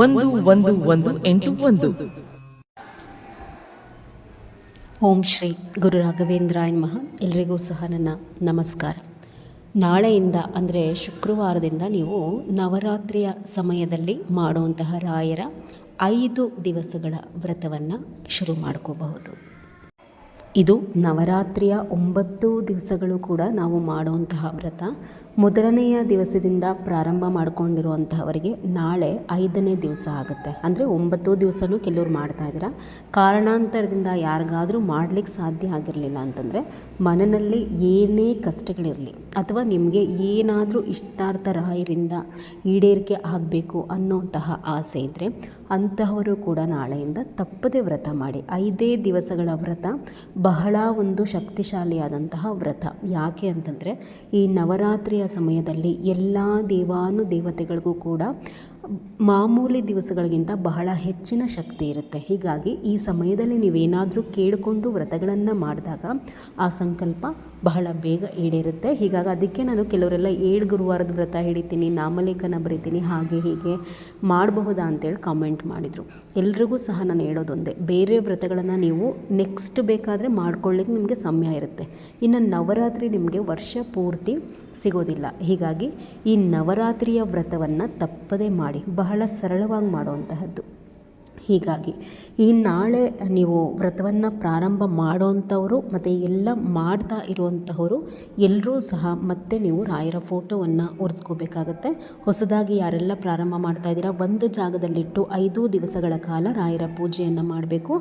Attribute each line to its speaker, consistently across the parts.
Speaker 1: ಒಂದು ಒಂದು ಒಂದು, ಎಂಟು, ಒಂದು.
Speaker 2: ಓಂ ಶ್ರೀ ಗುರು ರಾಘವೇಂದ್ರಾಯ ಮಹ ಎಲ್ರಿಗೂ ಸಹ ನನ್ನ ನಮಸ್ಕಾರ. ನಾಳೆಯಿಂದ, ಅಂದರೆ ಶುಕ್ರವಾರದಿಂದ ನೀವು ನವರಾತ್ರಿಯ ಸಮಯದಲ್ಲಿ ಮಾಡುವಂತಹ ರಾಯರ ಐದು ದಿವಸಗಳ ವ್ರತವನ್ನು ಶುರು ಮಾಡ್ಕೋಬಹುದು. ಇದು ನವರಾತ್ರಿಯ ಒಂಬತ್ತು ದಿವಸಗಳು ಕೂಡ ನಾವು ಮಾಡುವಂತಹ ವ್ರತ. ಮೊದಲನೆಯ ದಿವಸದಿಂದ ಪ್ರಾರಂಭ ಮಾಡಿಕೊಂಡಿರುವಂತಹವರಿಗೆ ನಾಳೆ ಐದನೇ ದಿವಸ ಆಗುತ್ತೆ. ಅಂದರೆ ಒಂಬತ್ತು ದಿವಸನೂ ಕೆಲವ್ರು ಮಾಡ್ತಾ ಇದ್ದೀರಾ. ಕಾರಣಾಂತರದಿಂದ ಯಾರಿಗಾದರೂ ಮಾಡಲಿಕ್ಕೆ ಸಾಧ್ಯ ಆಗಿರಲಿಲ್ಲ ಅಂತಂದರೆ ಮನನಲ್ಲಿ ಏನೇ ಕಷ್ಟಗಳಿರಲಿ ಅಥವಾ ನಿಮಗೆ ಏನಾದರೂ ಇಷ್ಟಾರ್ಥ ರಾಯರಿಂದ ಈಡೇರಿಕೆ ಆಗಬೇಕು ಅನ್ನೋಂತಹ ಆಸೆ ಇದ್ದರೆ ಅಂತಹವರು ಕೂಡ ನಾಳೆಯಿಂದ ತಪ್ಪದೆ ವ್ರತ ಮಾಡಿ. ಐದೇ ದಿವಸಗಳ ವ್ರತ, ಬಹಳ ಒಂದು ಶಕ್ತಿಶಾಲಿಯಾದಂತಹ ವ್ರತ. ಯಾಕೆ ಅಂತಂದರೆ, ಈ ನವರಾತ್ರಿಯ ಸಮಯದಲ್ಲಿ ಎಲ್ಲ ದೇವಾನು ದೇವತೆಗಳಿಗೂ ಕೂಡ ಮಾಮೂಲಿ ದಿವಸಗಳಿಗಿಂತ ಬಹಳ ಹೆಚ್ಚಿನ ಶಕ್ತಿ ಇರುತ್ತೆ. ಹೀಗಾಗಿ ಈ ಸಮಯದಲ್ಲಿ ನೀವೇನಾದರೂ ಕೇಳಿಕೊಂಡು ವ್ರತಗಳನ್ನು ಮಾಡಿದಾಗ ಆ ಸಂಕಲ್ಪ ಬಹಳ ಬೇಗ ಈಡೇರುತ್ತೆ. ಹೀಗಾಗಿ ಅದಕ್ಕೆ ನಾನು ಕೆಲವರೆಲ್ಲ ಏಳು ಗುರುವಾರದ ವ್ರತ ಹಿಡಿತೀನಿ, ನಾಮಲೇಖನ ಬರಿತೀನಿ, ಹಾಗೆ ಹೀಗೆ ಮಾಡಬಹುದಾ ಅಂತೇಳಿ ಕಾಮೆಂಟ್ ಮಾಡಿದರು. ಎಲ್ರಿಗೂ ಸಹ ನಾನು ಹೇಳೋದೊಂದೇ ಬೇರೆ ವ್ರತಗಳನ್ನು ನೀವು ನೆಕ್ಸ್ಟ್ ಬೇಕಾದರೆ ಮಾಡ್ಕೊಳ್ಳಿಕ್ಕೆ ನಿಮಗೆ ಸಮಯ ಇರುತ್ತೆ. ಇನ್ನು ನವರಾತ್ರಿ ನಿಮಗೆ ವರ್ಷ ಪೂರ್ತಿ ಸಿಗೋದಿಲ್ಲ. ಹೀಗಾಗಿ ಈ ನವರಾತ್ರಿಯ ವ್ರತವನ್ನು ತಪ್ಪದೇ ಮಾಡಿ, ಬಹಳ ಸರಳವಾಗಿ ಮಾಡುವಂತಹದ್ದು. ಹೀಗಾಗಿ ಈ ನಾಳೆ ನೀವು ವ್ರತವನ್ನು ಪ್ರಾರಂಭ ಮಾಡೋವಂಥವರು ಮತ್ತು ಎಲ್ಲ ಮಾಡ್ತಾ ಇರುವಂತಹವರು ಎಲ್ಲರೂ ಸಹ ಮತ್ತೆ ನೀವು ರಾಯರ ಫೋಟೋವನ್ನು ಒರೆಸ್ಕೋಬೇಕಾಗತ್ತೆ ಹೊಸದಾಗಿ ಯಾರೆಲ್ಲ ಪ್ರಾರಂಭ ಮಾಡ್ತಾ ಇದ್ದೀರಾ, ಒಂದು ಜಾಗದಲ್ಲಿಟ್ಟು ಐದು ದಿವಸಗಳ ಕಾಲ ರಾಯರ ಪೂಜೆಯನ್ನು ಮಾಡಬೇಕು.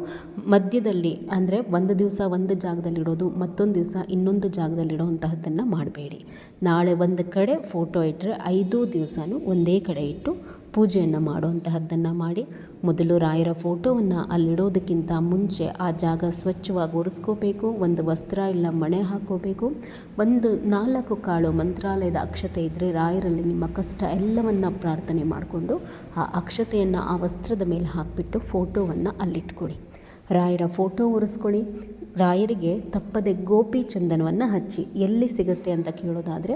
Speaker 2: ಮಧ್ಯದಲ್ಲಿ ಅಂದರೆ ಒಂದು ದಿವಸ ಒಂದು ಜಾಗದಲ್ಲಿಡೋದು, ಮತ್ತೊಂದು ದಿವಸ ಇನ್ನೊಂದು ಜಾಗದಲ್ಲಿಡೋವಂತಹದ್ದನ್ನು ಮಾಡಬೇಡಿ. ನಾಳೆ ಒಂದು ಕಡೆ ಫೋಟೋ ಇಟ್ಟರೆ ಐದು ದಿವಸನೂ ಒಂದೇ ಕಡೆ ಇಟ್ಟು ಪೂಜೆಯನ್ನು ಮಾಡುವಂತಹದ್ದನ್ನು ಮಾಡಿ ಮೊದಲು ರಾಯರ ಫೋಟೋವನ್ನು ಅಲ್ಲಿಡೋದಕ್ಕಿಂತ ಮುಂಚೆ ಆ ಜಾಗ ಸ್ವಚ್ಛವಾಗಿ ಒರೆಸ್ಕೋಬೇಕು, ಒಂದು ವಸ್ತ್ರ ಇಲ್ಲ ಮಣೆ ಹಾಕೋಬೇಕು, ಒಂದು ನಾಲ್ಕು ಕಾಳು ಮಂತ್ರಾಲಯದ ಅಕ್ಷತೆ ಇದ್ದರೆ ರಾಯರಲ್ಲಿ ನಿಮ್ಮ ಕಷ್ಟ ಎಲ್ಲವನ್ನು ಪ್ರಾರ್ಥನೆ ಮಾಡಿಕೊಂಡು ಆ ಅಕ್ಷತೆಯನ್ನು, ಆ ವಸ್ತ್ರದ ಮೇಲೆ ಹಾಕಿಬಿಟ್ಟು ಫೋಟೋವನ್ನು ಅಲ್ಲಿಟ್ಕೊಳ್ಳಿ. ರಾಯರ ಫೋಟೋ ಒರೆಸ್ಕೊಳ್ಳಿ. ರಾಯರಿಗೆ ತಪ್ಪದೆ ಗೋಪಿ ಚಂದನವನ್ನು ಹಚ್ಚಿ, ಎಲ್ಲಿ ಸಿಗುತ್ತೆ ಅಂತ ಕೇಳೋದಾದರೆ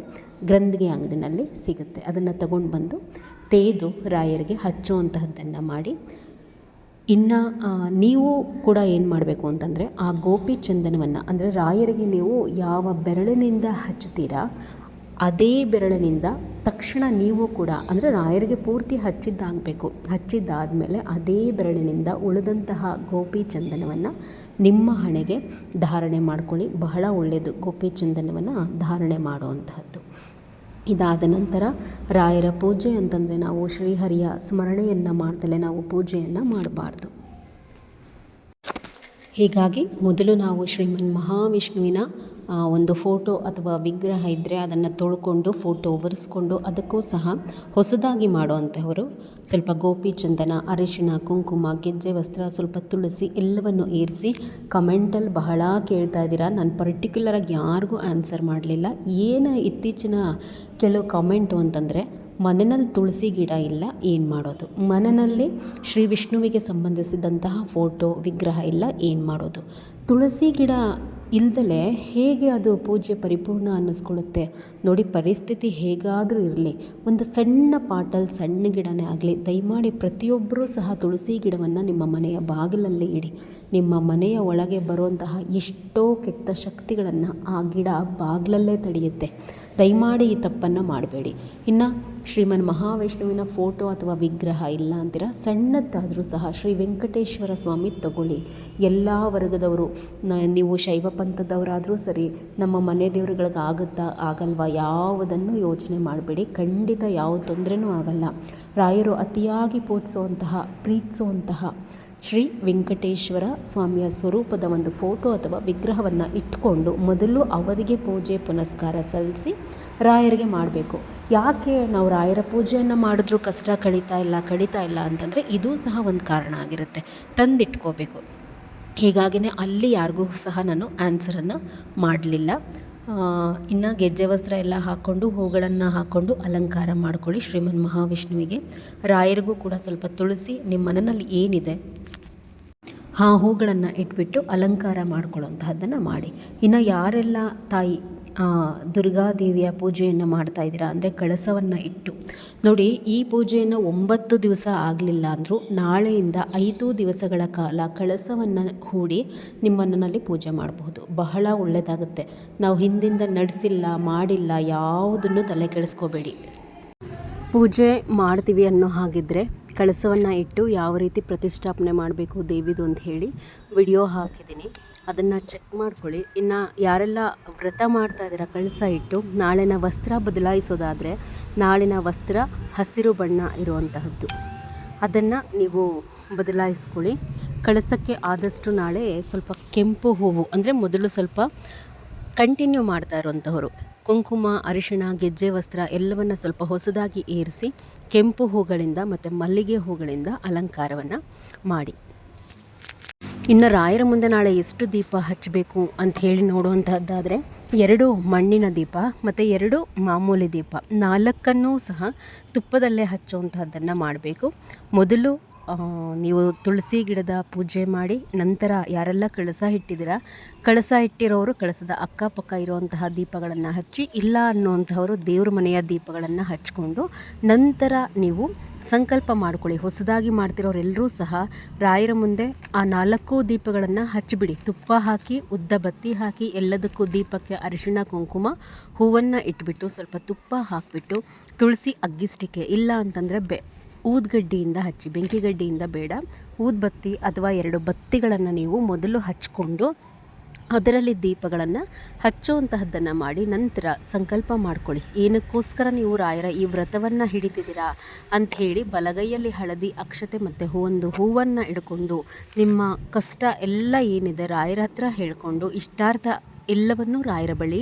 Speaker 2: ಗ್ರಂಥಿಗೆ ಅಂಗಡಿನಲ್ಲಿ ಸಿಗುತ್ತೆ. ಅದನ್ನು ತಗೊಂಡು ಬಂದು ತೇದು ರಾಯರಿಗೆ ಹಚ್ಚುವಂತಹದ್ದನ್ನು ಮಾಡಿ, ಇನ್ನು ನೀವು ಕೂಡ ಏನು ಮಾಡಬೇಕು ಅಂತಂದರೆ, ಆ ಗೋಪಿ ಚಂದನವನ್ನು, ಅಂದರೆ ರಾಯರಿಗೆ ನೀವು ಯಾವ ಬೆರಳಿನಿಂದ ಹಚ್ಚುತ್ತೀರಾ, ಅದೇ ಬೆರಳಿನಿಂದ ತಕ್ಷಣ ನೀವು ಕೂಡ, ಅಂದರೆ ರಾಯರಿಗೆ ಪೂರ್ತಿ ಹಚ್ಚಿದ್ದಾಗಬೇಕು, ಹಚ್ಚಿದ್ದಾದಮೇಲೆ ಅದೇ ಬೆರಳಿನಿಂದ ಉಳಿದಂತಹ ಗೋಪಿ ಚಂದನವನ್ನು ನಿಮ್ಮ ಹಣೆಗೆ ಧಾರಣೆ ಮಾಡ್ಕೊಳ್ಳಿ, ಬಹಳ ಒಳ್ಳೆಯದು ಗೋಪಿ ಚಂದನವನ್ನು ಧಾರಣೆ ಮಾಡುವಂತಹದ್ದು. ಇದಾದ ನಂತರ ರಾಯರ ಪೂಜೆ ಅಂತಂದರೆ ನಾವು ಶ್ರೀಹರಿಯ ಸ್ಮರಣೆಯನ್ನು ಮಾಡ್ದಲೇ ನಾವು ಪೂಜೆಯನ್ನು ಮಾಡಬಾರ್ದು. ಹೀಗಾಗಿ ಮೊದಲು ನಾವು ಶ್ರೀಮನ್ ಮಹಾವಿಷ್ಣುವಿನ ಒಂದು ಫೋಟೋ ಅಥವಾ ವಿಗ್ರಹ ಇದ್ದರೆ ಅದನ್ನು ತೊಳ್ಕೊಂಡು ಫೋಟೋ ಒರೆಸ್ಕೊಂಡು ಅದಕ್ಕೂ ಸಹ ಹೊಸದಾಗಿ ಮಾಡುವಂಥವರು. ಸ್ವಲ್ಪ ಗೋಪಿ ಚಂದನ, ಅರಿಶಿಣ, ಕುಂಕುಮ, ಗೆಜ್ಜೆ, ವಸ್ತ್ರ ಸ್ವಲ್ಪ ತುಳಸಿ ಎಲ್ಲವನ್ನು ಏರಿಸಿ ಕಮೆಂಟಲ್ಲಿ ಬಹಳ ಕೇಳ್ತಾ ಇದ್ದೀರಾ. ನಾನು ಪರ್ಟಿಕ್ಯುಲರಾಗಿ ಯಾರಿಗೂ ಆನ್ಸರ್ ಮಾಡಲಿಲ್ಲ. ಏನು ಇತ್ತೀಚಿನ ಕೆಲವು ಕಮೆಂಟು ಅಂತಂದರೆ ಮನೆಯಲ್ಲಿ ತುಳಸಿ ಗಿಡ ಇಲ್ಲ, ಏನು ಮಾಡೋದು? ಮನೆಯಲ್ಲಿ ಶ್ರೀ ವಿಷ್ಣುವಿಗೆ ಸಂಬಂಧಿಸಿದಂತಹ ಫೋಟೋ ವಿಗ್ರಹ ಇಲ್ಲ, ಏನು ಮಾಡೋದು? ತುಳಸಿ ಗಿಡ ಇಲ್ದಲೆ ಹೇಗೆ ಅದು ಪೂಜೆ ಪರಿಪೂರ್ಣ ಅನ್ನಿಸ್ಕೊಳ್ಳುತ್ತೆ? ನೋಡಿ, ಪರಿಸ್ಥಿತಿ ಹೇಗಾದರೂ ಇರಲಿ. ಒಂದು ಸಣ್ಣ ಪಾಟಲ್ಲಿ ಸಣ್ಣ ಗಿಡನೇ ಆಗಲಿ, ದಯಮಾಡಿ ಪ್ರತಿಯೊಬ್ಬರೂ ಸಹ ತುಳಸಿ ಗಿಡವನ್ನು ನಿಮ್ಮ ಮನೆಯ ಬಾಗಿಲಲ್ಲಿ ಇಡಿ. ನಿಮ್ಮ ಮನೆಯ ಒಳಗೆ ಬರುವಂತಹ ಎಷ್ಟೋ ಕೆಟ್ಟ ಶಕ್ತಿಗಳನ್ನು ಆ ಗಿಡ ಬಾಗಿಲಲ್ಲೇ ತಡೆಯುತ್ತೆ. ದಯಮಾಡಿ ಈ ತಪ್ಪನ್ನು ಮಾಡಬೇಡಿ. ಇನ್ನು ಶ್ರೀಮನ್ ಮಹಾವಿಷ್ಣುವಿನ ಫೋಟೋ ಅಥವಾ ವಿಗ್ರಹ ಇಲ್ಲ ಅಂತೀರ? ಸಣ್ಣದ್ದಾದರೂ ಸಹ ಶ್ರೀ ವೆಂಕಟೇಶ್ವರ ಸ್ವಾಮಿ ತಗೊಳ್ಳಿ. ಎಲ್ಲ ವರ್ಗದವರು ನೀವು ಶೈವ ಪಂಥದವರಾದರೂ ಸರಿ, ನಮ್ಮ ಮನೆ ದೇವರುಗಳಿಗೆ ಆಗುತ್ತಾ, ಆಗಲ್ವಾ ಯಾವುದನ್ನು ಯೋಚನೆ ಮಾಡಬೇಡಿ. ಖಂಡಿತ ಯಾವ ತೊಂದರೆನೂ ಆಗಲ್ಲ. ರಾಯರು ಅತಿಯಾಗಿ ಪೂಜಿಸುವಂತಹ ಪ್ರೀತಿಸುವಂತಹ ಶ್ರೀ ವೆಂಕಟೇಶ್ವರ ಸ್ವಾಮಿಯ ಸ್ವರೂಪದ ಒಂದು ಫೋಟೋ ಅಥವಾ ವಿಗ್ರಹವನ್ನು ಇಟ್ಕೊಂಡು ಮೊದಲು ಅವರಿಗೆ ಪೂಜೆ, ಪುನಸ್ಕಾರ ಸಲ್ಲಿಸಿ ರಾಯರಿಗೆ ಮಾಡಬೇಕು. ಯಾಕೆ ನಾವು ರಾಯರ ಪೂಜೆಯನ್ನು ಮಾಡಿದ್ರೂ ಕಷ್ಟ ಕಳೀತಾ ಇಲ್ಲ ಕಳೀತಾ ಇಲ್ಲ ಅಂತಂದರೆ ಇದೂ ಸಹ ಒಂದು ಕಾರಣ ಆಗಿರುತ್ತೆ. ತಂದಿಟ್ಕೋಬೇಕು. ಹೀಗಾಗಿಯೇ ಅಲ್ಲಿ ಯಾರಿಗೂ ಸಹ ನಾನು ಆನ್ಸರನ್ನು ಮಾಡಲಿಲ್ಲ. ಇನ್ನು ಗೆಜ್ಜೆ ವಸ್ತ್ರ ಎಲ್ಲ ಹಾಕ್ಕೊಂಡು ಹೂಗಳನ್ನು ಹಾಕ್ಕೊಂಡು ಅಲಂಕಾರ ಮಾಡ್ಕೊಳ್ಳಿ ಶ್ರೀಮನ್ ಮಹಾವಿಷ್ಣುವಿಗೆ. ರಾಯರಿಗೂ ಕೂಡ ಸ್ವಲ್ಪ ತುಳಸಿ ನಿಮ್ಮ ಮನೆಯಲ್ಲಿ ಏನಿದೆ, ಆ ಹೂಗಳನ್ನು ಇಟ್ಬಿಟ್ಟು ಅಲಂಕಾರ ಮಾಡ್ಕೊಳ್ಳೋಂತಹದ್ದನ್ನು ಮಾಡಿ. ಇನ್ನು ಯಾರೆಲ್ಲ ತಾಯಿ ದುರ್ಗಾದೇವಿಯ ಪೂಜೆಯನ್ನು ಮಾಡ್ತಾ ಇದ್ದೀರಾ? ಅಂದರೆ ಕಳಸವನ್ನು ಇಟ್ಟು. ನೋಡಿ, ಈ ಪೂಜೆಯನ್ನು ಒಂಬತ್ತು ದಿವಸ ಆಗಲಿಲ್ಲ ಅಂದರೂ ನಾಳೆಯಿಂದ ಐದು ದಿವಸಗಳ ಕಾಲ ಕಳಸವನ್ನು ಹೂಡಿ ನಿಮ್ಮನ್ನಲ್ಲಿ ಪೂಜೆ ಮಾಡಬಹುದು. ಬಹಳ ಒಳ್ಳೆಯದಾಗುತ್ತೆ ನಾವು ಹಿಂದಿಂದ ನಡೆಸಿಲ್ಲ, ಮಾಡಿಲ್ಲ, ಯಾವುದನ್ನು ತಲೆ ಕೆಡಿಸ್ಕೋಬೇಡಿ. ಪೂಜೆ ಮಾಡ್ತೀವಿ ಅನ್ನೋ ಹಾಗಿದ್ದರೆ ಕಳಸವನ್ನು ಇಟ್ಟು ಯಾವ ರೀತಿ ಪ್ರತಿಷ್ಠಾಪನೆ ಮಾಡಬೇಕು ದೇವಿದು ಅಂತ ಹೇಳಿ ವಿಡಿಯೋ ಹಾಕಿದ್ದೀನಿ. ಅದನ್ನು ಚೆಕ್ ಮಾಡ್ಕೊಳ್ಳಿ. ಇನ್ನು ಯಾರೆಲ್ಲ ವ್ರತ ಮಾಡ್ತಾ ಇದ್ದೀರಾ, ಕಳಸ ಇಟ್ಟು ನಾಳಿನ ವಸ್ತ್ರ ಬದಲಾಯಿಸೋದಾದರೆ ನಾಳಿನ ವಸ್ತ್ರ ಹಸಿರು ಬಣ್ಣ ಇರುವಂತಹದ್ದು. ಅದನ್ನು ನೀವು ಬದಲಾಯಿಸ್ಕೊಳ್ಳಿ. ಕಳಸಕ್ಕೆ ಆದಷ್ಟು ನಾಳೆ ಸ್ವಲ್ಪ ಕೆಂಪು ಹೂವು ಅಂದರೆ ಮೊದಲು ಸ್ವಲ್ಪ ಕಂಟಿನ್ಯೂ ಮಾಡ್ತಾ ಇರುವಂಥವರು ಕುಂಕುಮ, ಅರಿಶಿಣ, ಗೆಜ್ಜೆ ವಸ್ತ್ರ ಎಲ್ಲವನ್ನು ಸ್ವಲ್ಪ ಹೊಸದಾಗಿ ಏರಿಸಿ ಕೆಂಪು ಹೂಗಳಿಂದ ಮತ್ತು ಮಲ್ಲಿಗೆ ಹೂಗಳಿಂದ ಅಲಂಕಾರವನ್ನು ಮಾಡಿ. ಇನ್ನು ರಾಯರ ಮುಂದೆ ನಾಳೆ ಎಷ್ಟು ದೀಪ ಹಚ್ಚಬೇಕು ಅಂತ ಹೇಳಿ ನೋಡುವಂತಹದ್ದಾದರೆ ಎರಡು ಮಣ್ಣಿನ ದೀಪ ಮತ್ತು ಎರಡು ಮಾಮೂಲಿ ದೀಪ ನಾಲ್ಕನ್ನೂ ಸಹ ತುಪ್ಪದಲ್ಲೇ ಹಚ್ಚುವಂತಹದ್ದನ್ನು ಮಾಡಬೇಕು. ಮೊದಲು ನೀವು ತುಳಸಿ ಗಿಡದ ಪೂಜೆ ಮಾಡಿ ನಂತರ ಯಾರೆಲ್ಲ ಕಳಸ ಇಟ್ಟಿದ್ದೀರಾ? ಕಳಸ ಇಟ್ಟಿರೋರು ಕಳಸದ ಅಕ್ಕಪಕ್ಕ ಇರುವಂತಹ ದೀಪಗಳನ್ನು ಹಚ್ಚಿ, ಇಲ್ಲ ಅನ್ನುವಂಥವರು ದೇವ್ರ ಮನೆಯ ದೀಪಗಳನ್ನು ಹಚ್ಕೊಂಡು ನಂತರ ನೀವು ಸಂಕಲ್ಪ ಮಾಡ್ಕೊಳ್ಳಿ. ಹೊಸದಾಗಿ ಮಾಡ್ತಿರೋರೆಲ್ಲರೂ ಸಹ ರಾಯರ ಮುಂದೆ ಆ ನಾಲ್ಕು ದೀಪಗಳನ್ನು ಹಚ್ಚಿಬಿಡಿ. ತುಪ್ಪ ಹಾಕಿ, ಉದ್ದ ಬತ್ತಿ ಹಾಕಿ, ಎಲ್ಲದಕ್ಕೂ ದೀಪಕ್ಕೆ ಅರಿಶಿಣ, ಕುಂಕುಮ, ಹೂವನ್ನು ಇಟ್ಬಿಟ್ಟು ಸ್ವಲ್ಪ ತುಪ್ಪ ಹಾಕಿಬಿಟ್ಟು ತುಳಸಿ ಅಗ್ಗಿಸ್ಟಿಕೆ ಇಲ್ಲ ಅಂತಂದರೆ ಬೆ ಊದ್ಗಡ್ಡಿಯಿಂದ ಹಚ್ಚಿ, ಬೆಂಕಿಗಡ್ಡಿಯಿಂದ ಬೇಡ. ಊದ್ಬತ್ತಿ ಅಥವಾ ಎರಡು ಬತ್ತಿಗಳನ್ನು ನೀವು ಮೊದಲು ಹಚ್ಕೊಂಡು ಅದರಲ್ಲಿ ದೀಪಗಳನ್ನು ಹಚ್ಚುವಂತಹದ್ದನ್ನು ಮಾಡಿ ನಂತರ ಸಂಕಲ್ಪ ಮಾಡ್ಕೊಳ್ಳಿ. ಏನಕ್ಕೋಸ್ಕರ ನೀವು ರಾಯರ ಈ ವ್ರತವನ್ನು ಹಿಡಿತಿದ್ದೀರಾ ಅಂತ ಹೇಳಿ ಬಲಗೈಯಲ್ಲಿ ಹಳದಿ ಅಕ್ಷತೆ ಮತ್ತು ಒಂದು ಹೂವನ್ನು ಇಡ್ಕೊಂಡು ನಿಮ್ಮ ಕಷ್ಟ ಎಲ್ಲ ಏನಿದೆ ರಾಯರ ಹತ್ರ ಹೇಳಿಕೊಂಡು ಇಷ್ಟಾರ್ಥ ಎಲ್ಲವನ್ನೂ ರಾಯರ ಬಳಿ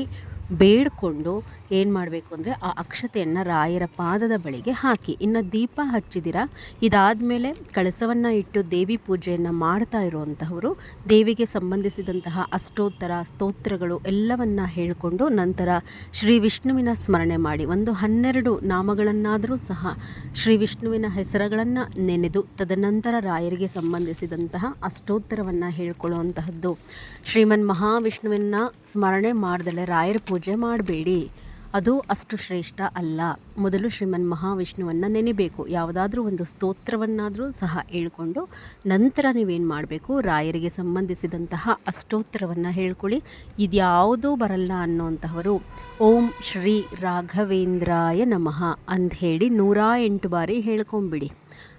Speaker 2: ಬೇಡಿಕೊಂಡು ಏನು ಮಾಡಬೇಕು ಅಂದರೆ ಆ ಅಕ್ಷತೆಯನ್ನು ರಾಯರ ಪಾದದ ಬಳಿಗೆ ಹಾಕಿ. ಇನ್ನು ದೀಪ ಹಚ್ಚಿದಿರ? ಇದಾದಮೇಲೆ ಕಳಸವನ್ನು ಇಟ್ಟು ದೇವಿ ಪೂಜೆಯನ್ನು ಮಾಡ್ತಾ ಇರುವಂತಹವರು ದೇವಿಗೆ ಸಂಬಂಧಿಸಿದಂತಹ ಅಷ್ಟೋತ್ತರ, ಸ್ತೋತ್ರಗಳು ಎಲ್ಲವನ್ನು ಹೇಳಿಕೊಂಡು ನಂತರ ಶ್ರೀ ವಿಷ್ಣುವಿನ ಸ್ಮರಣೆ ಮಾಡಿ ಒಂದು ಹನ್ನೆರಡು ನಾಮಗಳನ್ನಾದರೂ ಸಹ ಶ್ರೀ ವಿಷ್ಣುವಿನ ಹೆಸರುಗಳನ್ನು ನೆನೆದು ತದನಂತರ ರಾಯರಿಗೆ ಸಂಬಂಧಿಸಿದಂತಹ ಅಷ್ಟೋತ್ತರವನ್ನು ಹೇಳ್ಕೊಳ್ಳುವಂತಹದ್ದು. ಶ್ರೀಮನ್ ಮಹಾವಿಷ್ಣುವಿನ ಸ್ಮರಣೆ ಮಾಡ್ದಲೆ ರಾಯರ ಪೂಜೆ ಮಾಡಬೇಡಿ. ಅದು ಅಷ್ಟು ಶ್ರೇಷ್ಠ ಅಲ್ಲ. ಮೊದಲು ಶ್ರೀಮನ್ ಮಹಾವಿಷ್ಣುವನ್ನು ನೆನೆಬೇಕು. ಯಾವುದಾದ್ರೂ ಒಂದು ಸ್ತೋತ್ರವನ್ನಾದರೂ ಸಹ ಹೇಳ್ಕೊಂಡು ನಂತರ ನೀವೇನು ಮಾಡಬೇಕು? ರಾಯರಿಗೆ ಸಂಬಂಧಿಸಿದಂತಹ ಅಷ್ಟೋತ್ತರವನ್ನು ಹೇಳ್ಕೊಳ್ಳಿ. ಇದ್ಯಾವುದೂ ಬರಲ್ಲ ಅನ್ನೋಂತಹವರು. ಓಂ ಶ್ರೀ ರಾಘವೇಂದ್ರಾಯ ನಮಃ ಅಂತ ಹೇಳಿ ನೂರ ಎಂಟು ಬಾರಿ ಹೇಳ್ಕೊಂಬಿಡಿ.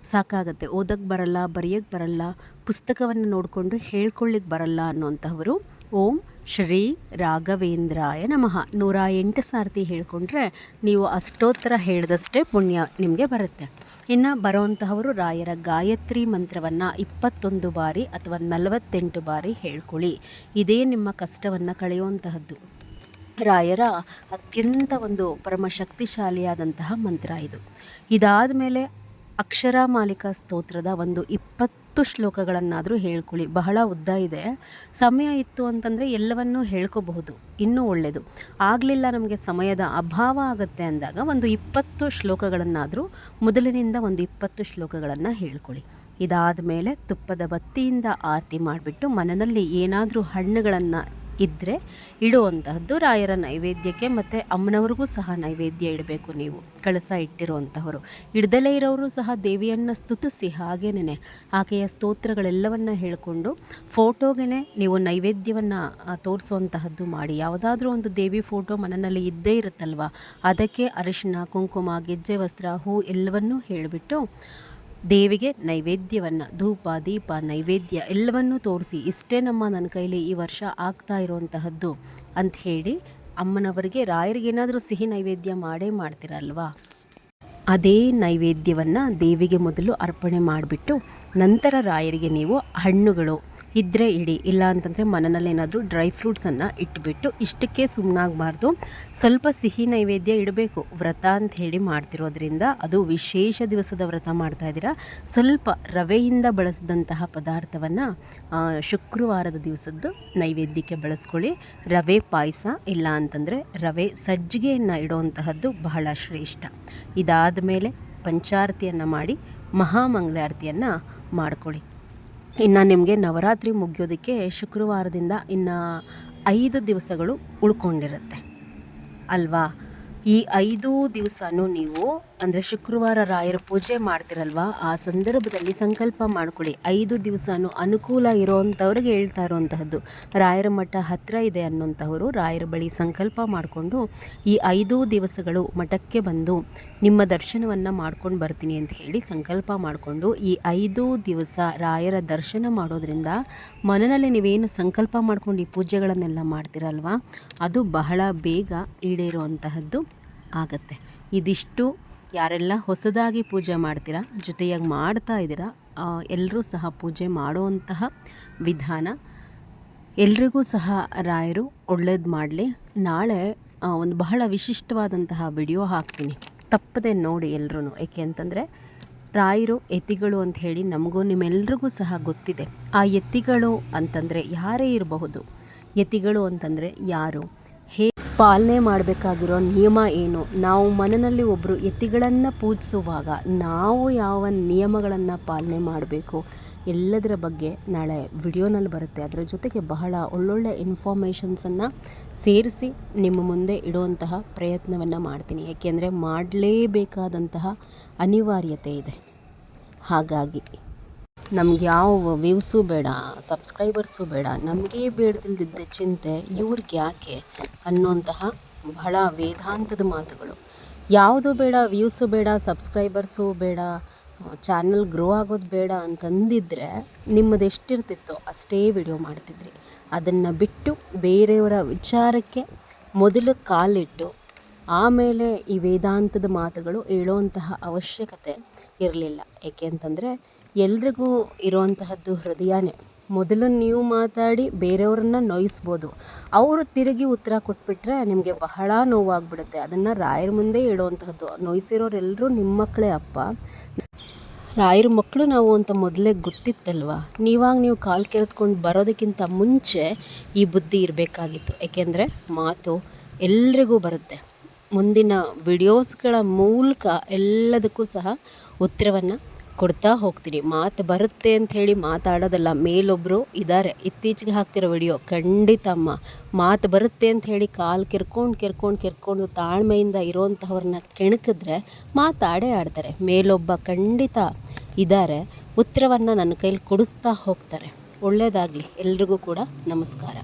Speaker 2: ಸಾಕಾಗತ್ತೆ. ಓದಕ್ಕೆ ಬರಲ್ಲ ಬರೆಯೋಕ್ಕೆ ಬರಲ್ಲ, ಪುಸ್ತಕವನ್ನು ನೋಡಿಕೊಂಡು ಹೇಳ್ಕೊಳ್ಳಿಕ್ಕೆ ಬರಲ್ಲ ಅನ್ನೋಂತಹವರು. ಓಂ ಶ್ರೀ ರಾಘವೇಂದ್ರಾಯ ನಮಃ. ನೂರ ಎಂಟು ಸಾರ್ತಿ ಹೇಳ್ಕೊಂಡ್ರೆ ನೀವು ಅಷ್ಟೋತ್ತರ ಹೇಳಿದಷ್ಟೇ ಪುಣ್ಯ ನಿಮಗೆ ಬರುತ್ತೆ. ಇನ್ನು ಬರೋವಂತಹವರು ರಾಯರ ಗಾಯತ್ರಿ ಮಂತ್ರವನ್ನು ಇಪ್ಪತ್ತೊಂದು ಬಾರಿ ಅಥವಾ ನಲವತ್ತೆಂಟು ಬಾರಿ ಹೇಳ್ಕೊಳ್ಳಿ. ಇದೇ ನಿಮ್ಮ ಕಷ್ಟವನ್ನು ಕಳೆಯುವಂತಹದ್ದು. ರಾಯರ ಅತ್ಯಂತ ಒಂದು ಪರಮ ಶಕ್ತಿಶಾಲಿಯಾದಂತಹ ಮಂತ್ರ ಇದು. ಇದಾದ ಮೇಲೆ ಅಕ್ಷರ ಮಾಲಿಕಾ ಸ್ತೋತ್ರದ ಒಂದು ಇಪ್ಪತ್ತು ಶ್ಲೋಕಗಳನ್ನಾದರೂ ಹೇಳ್ಕೊಳ್ಳಿ. ಬಹಳ ಉದ್ದ ಇದೆ. ಸಮಯ ಇತ್ತು ಅಂತಂದರೆ ಎಲ್ಲವನ್ನೂ ಹೇಳ್ಕೋಬಹುದು. ಇನ್ನೂ ಒಳ್ಳೆಯದು ಆಗಲಿಲ್ಲ ನಮಗೆ ಸಮಯದ ಅಭಾವ ಆಗುತ್ತೆ ಅಂದಾಗ ಒಂದು ಇಪ್ಪತ್ತು ಶ್ಲೋಕಗಳನ್ನಾದರೂ ಮೊದಲಿನಿಂದ ಒಂದು ಇಪ್ಪತ್ತು ಶ್ಲೋಕಗಳನ್ನು ಹೇಳ್ಕೊಳ್ಳಿ. ಇದಾದ ಮೇಲೆ ತುಪ್ಪದ ಬತ್ತಿಯಿಂದ ಆರತಿ ಮಾಡಿಬಿಟ್ಟು ಮನೆಯಲ್ಲಿ ಏನಾದರೂ ಹಣ್ಣುಗಳನ್ನು ಇದ್ದರೆ ಇಡುವಂತಹದ್ದು ರಾಯರ ನೈವೇದ್ಯಕ್ಕೆ ಮತ್ತು ಅಮ್ಮನವ್ರಿಗೂ ಸಹ ನೈವೇದ್ಯ ಇಡಬೇಕು ನೀವು. ಕಳಸ ಇಟ್ಟಿರುವಂತಹವರು. ಇಡದಲೇ ಇರೋರು ಸಹ ದೇವಿಯನ್ನು ಸ್ತುತಿಸಿ ಹಾಗೇನೆ ಆಕೆಯ ಸ್ತೋತ್ರಗಳೆಲ್ಲವನ್ನು ಹೇಳಿಕೊಂಡು ಫೋಟೋಗೆ ನೀವು ನೈವೇದ್ಯವನ್ನು ತೋರಿಸುವಂತಹದ್ದು ಮಾಡಿ. ಯಾವುದಾದ್ರೂ ಒಂದು ದೇವಿ ಫೋಟೋ ಮನೆಯಲ್ಲಿ ಇದ್ದೇ ಇರುತ್ತಲ್ವ? ಅದಕ್ಕೆ ಅರಿಶಿನ ಕುಂಕುಮ, ಗೆಜ್ಜೆ, ವಸ್ತ್ರ, ಹೂ ಎಲ್ಲವನ್ನೂ ಹೇಳಿಬಿಟ್ಟು ದೇವಿಗೆ ನೈವೇದ್ಯವನ್ನು, ಧೂಪ, ದೀಪ, ನೈವೇದ್ಯ ಎಲ್ಲವನ್ನೂ ತೋರಿಸಿ, ಇಷ್ಟೇ ನಮ್ಮ ನನ್ನ ಕೈಲಿ ಈ ವರ್ಷ ಆಗ್ತಾ ಇರುವಂತಹದ್ದು ಅಂತ ಹೇಳಿ ಅಮ್ಮನವರಿಗೆ, ರಾಯರಿಗೆ ಏನಾದರೂ ಸಿಹಿ ನೈವೇದ್ಯ ಮಾಡೇ ಮಾಡ್ತೀರಲ್ವಾ? ಅದೇ ನೈವೇದ್ಯವನ್ನು ದೇವಿಗೆ ಮೊದಲು ಅರ್ಪಣೆ ಮಾಡಿಬಿಟ್ಟು, ನಂತರ ರಾಯರಿಗೆ ನೀವು ಹಣ್ಣುಗಳು ಇದ್ದರೆ ಇಡಿ, ಇಲ್ಲ ಅಂತಂದರೆ ಮನೆಯಲ್ಲಿ ಏನಾದರೂ ಡ್ರೈ ಫ್ರೂಟ್ಸನ್ನು ಇಟ್ಬಿಟ್ಟು ಇಷ್ಟಕ್ಕೆ ಸುಮ್ಮನಾಗಬಾರ್ದು ಸ್ವಲ್ಪ ಸಿಹಿ ನೈವೇದ್ಯ ಇಡಬೇಕು. ವ್ರತ ಅಂತ ಹೇಳಿ ಮಾಡ್ತಿರೋದ್ರಿಂದ ಅದು ವಿಶೇಷ ದಿವಸದ ವ್ರತ ಮಾಡ್ತಾ ಇದ್ದೀರಾ? ಸ್ವಲ್ಪ ರವೆಯಿಂದ ಬಳಸಿದಂತಹ ಪದಾರ್ಥವನ್ನು ಶುಕ್ರವಾರದ ದಿವಸದ್ದು ನೈವೇದ್ಯಕ್ಕೆ ಬಳಸ್ಕೊಳ್ಳಿ. ರವೆ ಪಾಯಸ, ಇಲ್ಲ ಅಂತಂದರೆ ರವೆ ಸಜ್ಜಿಗೆಯನ್ನು ಇಡುವಂತಹದ್ದು ಬಹಳ ಶ್ರೇಷ್ಠ. ಇದಾದ ಮೇಲೆ ಪಂಚಾರತಿಯನ್ನು ಮಾಡಿ ಮಹಾಮಂಗಳಾರತಿಯನ್ನು ಮಾಡ್ಕೊಳ್ಳಿ. ಇನ್ನು ನಿಮಗೆ ನವರಾತ್ರಿ ಮುಗಿಯೋದಕ್ಕೆ ಶುಕ್ರವಾರದಿಂದ ಇನ್ನು ಐದು ದಿವಸಗಳು ಉಳ್ಕೊಂಡಿರುತ್ತೆ. ಅಲ್ವಾ? ಈ ಐದು ದಿವಸನೂ ನೀವು ಅಂದರೆ ಶುಕ್ರವಾರ ರಾಯರ ಪೂಜೆ ಮಾಡ್ತಿರಲ್ವ? ಆ ಸಂದರ್ಭದಲ್ಲಿ ಸಂಕಲ್ಪ ಮಾಡ್ಕೊಳ್ಳಿ. ಐದು ದಿವಸನೂ ಅನುಕೂಲ ಇರೋವಂಥವ್ರಿಗೆ ಹೇಳ್ತಾ ಇರೋವಂತಹದ್ದು. ರಾಯರ ಮಠ ಹತ್ತಿರ ಇದೆ ಅನ್ನೋಂಥವರು ರಾಯರ ಬಳಿ ಸಂಕಲ್ಪ ಮಾಡಿಕೊಂಡು ಈ ಐದು ದಿವಸಗಳು ಮಠಕ್ಕೆ ಬಂದು ನಿಮ್ಮ ದರ್ಶನವನ್ನು ಮಾಡ್ಕೊಂಡು ಬರ್ತೀನಿ ಅಂತ ಹೇಳಿ ಸಂಕಲ್ಪ ಮಾಡಿಕೊಂಡು ಈ ಐದು ದಿವಸ ರಾಯರ ದರ್ಶನ ಮಾಡೋದ್ರಿಂದ ಮನನಲ್ಲಿ ನೀವೇನು ಸಂಕಲ್ಪ ಮಾಡ್ಕೊಂಡು ಈ ಪೂಜೆಗಳನ್ನೆಲ್ಲ ಮಾಡ್ತೀರಲ್ವ? ಅದು ಬಹಳ ಬೇಗ ಈಡೇರುವಂತಹದ್ದು ಆಗತ್ತೆ. ಇದಿಷ್ಟು ಯಾರೆಲ್ಲ ಹೊಸದಾಗಿ ಪೂಜೆ ಮಾಡ್ತೀರಾ, ಜೊತೆಯಾಗಿ ಮಾಡ್ತಾ ಇದ್ದೀರಾ ಎಲ್ಲರೂ ಸಹ ಪೂಜೆ ಮಾಡುವಂತಹ ವಿಧಾನ ಎಲ್ರಿಗೂ ಸಹ ರಾಯರು ಒಳ್ಳೇದು ಮಾಡಲಿ. ನಾಳೆ ಒಂದು ಬಹಳ ವಿಶಿಷ್ಟವಾದಂತಹ ವಿಡಿಯೋ ಹಾಕ್ತೀನಿ. ತಪ್ಪದೆ ನೋಡಿ ಎಲ್ಲರೂ ಏಕೆ ಅಂತಂದರೆ, ರಾಯರು ಎತ್ತಿಗಳು ಅಂತ ಹೇಳಿ ನಮಗೂ ನಿಮ್ಮೆಲ್ರಿಗೂ ಸಹ ಗೊತ್ತಿದೆ. ಆ ಎತ್ತಿಗಳು ಅಂತಂದರೆ ಯಾರೇ ಇರಬಹುದು. ಯತಿಗಳು ಅಂತಂದರೆ ಯಾರು? ಪಾಲನೆ ಮಾಡಬೇಕಾಗಿರೋ ನಿಯಮ ಏನು? ನಾವು ಮನೆಯಲ್ಲಿ ಒಬ್ಬರು ಎತ್ತಿಗಳನ್ನು ಪೂಜಿಸುವಾಗ ನಾವು ಯಾವ ನಿಯಮಗಳನ್ನು ಪಾಲನೆ ಮಾಡಬೇಕು? ಎಲ್ಲದರ ಬಗ್ಗೆ ನಾಳೆ ವಿಡಿಯೋನಲ್ಲಿ ಬರುತ್ತೆ. ಅದರ ಜೊತೆಗೆ ಬಹಳ ಒಳ್ಳೊಳ್ಳೆ ಇನ್ಫಾರ್ಮೇಷನ್ಸನ್ನು ಸೇರಿಸಿ ನಿಮ್ಮ ಮುಂದೆ ಇಡುವಂತಹ ಪ್ರಯತ್ನವನ್ನು ಮಾಡ್ತೀನಿ. ಏಕೆಂದರೆ ಮಾಡಲೇಬೇಕಾದಂತಹ ಅನಿವಾರ್ಯತೆ ಇದೆ. ಹಾಗಾಗಿ ನಮ್ಗೆ ಯಾವ ವ್ಯೂವ್ಸೂ ಬೇಡ ಸಬ್ಸ್ಕ್ರೈಬರ್ಸು ಬೇಡ, ನಮಗೇ ಬೇಡದಿಲ್ದಿದ್ದ ಚಿಂತೆ ಇವ್ರಿಗೆ ಯಾಕೆ ಅನ್ನುವಂತಹ ಬಹಳ ವೇದಾಂತದ ಮಾತುಗಳು. ಯಾವುದು ಬೇಡ ವ್ಯೂವ್ಸು ಬೇಡ ಸಬ್ಸ್ಕ್ರೈಬರ್ಸು ಬೇಡ ಚಾನಲ್ ಗ್ರೋ ಆಗೋದು ಬೇಡ ಅಂತಂದಿದ್ರೆ ನಿಮ್ಮದು ಎಷ್ಟಿರ್ತಿತ್ತೋ ಅಷ್ಟೇ ವಿಡಿಯೋ ಮಾಡ್ತಿದ್ರಿ. ಅದನ್ನು ಬಿಟ್ಟು ಬೇರೆಯವರ ವಿಚಾರಕ್ಕೆ ಮೊದಲು ಕಾಲಿಟ್ಟು ಆಮೇಲೆ ಈ ವೇದಾಂತದ ಮಾತುಗಳು ಹೇಳುವಂತಹ ಅವಶ್ಯಕತೆ ಇರಲಿಲ್ಲ. ಏಕೆ ಅಂತಂದರೆ ಎಲ್ರಿಗೂ ಇರುವಂತಹದ್ದು ಹೃದಯನೇ. ಮೊದಲು ನೀವು ಮಾತಾಡಿ ಬೇರೆಯವ್ರನ್ನ ನೋಯಿಸ್ಬೋದು. ಅವರು ತಿರುಗಿ ಉತ್ತರ ಕೊಟ್ಬಿಟ್ರೆ ನಿಮಗೆ ಬಹಳ ನೋವಾಗ್ಬಿಡುತ್ತೆ. ಅದನ್ನು ರಾಯರ ಮುಂದೆ ಹೇಳುವಂತಹದ್ದು ನೋಯಿಸಿರೋರೆಲ್ಲರೂ ನಿಮ್ಮ ಮಕ್ಕಳೇ ಅಪ್ಪ. ರಾಯರ ಮಕ್ಕಳು ನಾವು ಅಂತ ಮೊದಲೇ ಗೊತ್ತಿತ್ತಲ್ವಾ? ನೀವಾಗ ನೀವು ಕಾಲು ಕೆರೆದ್ಕೊಂಡು ಬರೋದಕ್ಕಿಂತ ಮುಂಚೆ ಈ ಬುದ್ಧಿ ಇರಬೇಕಾಗಿತ್ತು. ಏಕೆಂದರೆ ಮಾತು ಎಲ್ರಿಗೂ ಬರುತ್ತೆ. ಮುಂದಿನ ವಿಡಿಯೋಸ್ಗಳ ಮೂಲಕ ಎಲ್ಲದಕ್ಕೂ ಸಹ ಉತ್ತರವನ್ನು ಕೊಡ್ತಾ ಹೋಗ್ತೀನಿ ಮಾತು ಬರುತ್ತೆ ಅಂತ ಹೇಳಿ ಮಾತಾಡೋದಲ್ಲ ಮೇಲೊಬ್ಬರು ಇದ್ದಾರೆ ಇತ್ತೀಚೆಗೆ ಹಾಕ್ತಿರೋ ವಿಡಿಯೋ ಖಂಡಿತಮ್ಮ ಮಾತು ಬರುತ್ತೆ ಅಂತ ಹೇಳಿ ಕಾಲು ಕೆರ್ಕೊಂಡು ಕೆರ್ಕೊಂಡು ಕೆರ್ಕೊಂಡು ತಾಳ್ಮೆಯಿಂದ ಇರೋವಂಥವ್ರನ್ನ ಕೆಣಕಿದ್ರೆ ಮಾತಾಡೇ ಆಡ್ತಾರೆ. ಮೇಲೊಬ್ಬ ಖಂಡಿತ ಇದ್ದಾರೆ ಉತ್ತರವನ್ನು ನನ್ನ ಕೈಲಿ ಕೊಡಿಸ್ತಾ ಹೋಗ್ತಾರೆ. ಒಳ್ಳೆಯದಾಗಲಿ ಎಲ್ರಿಗೂ ಕೂಡ ನಮಸ್ಕಾರ.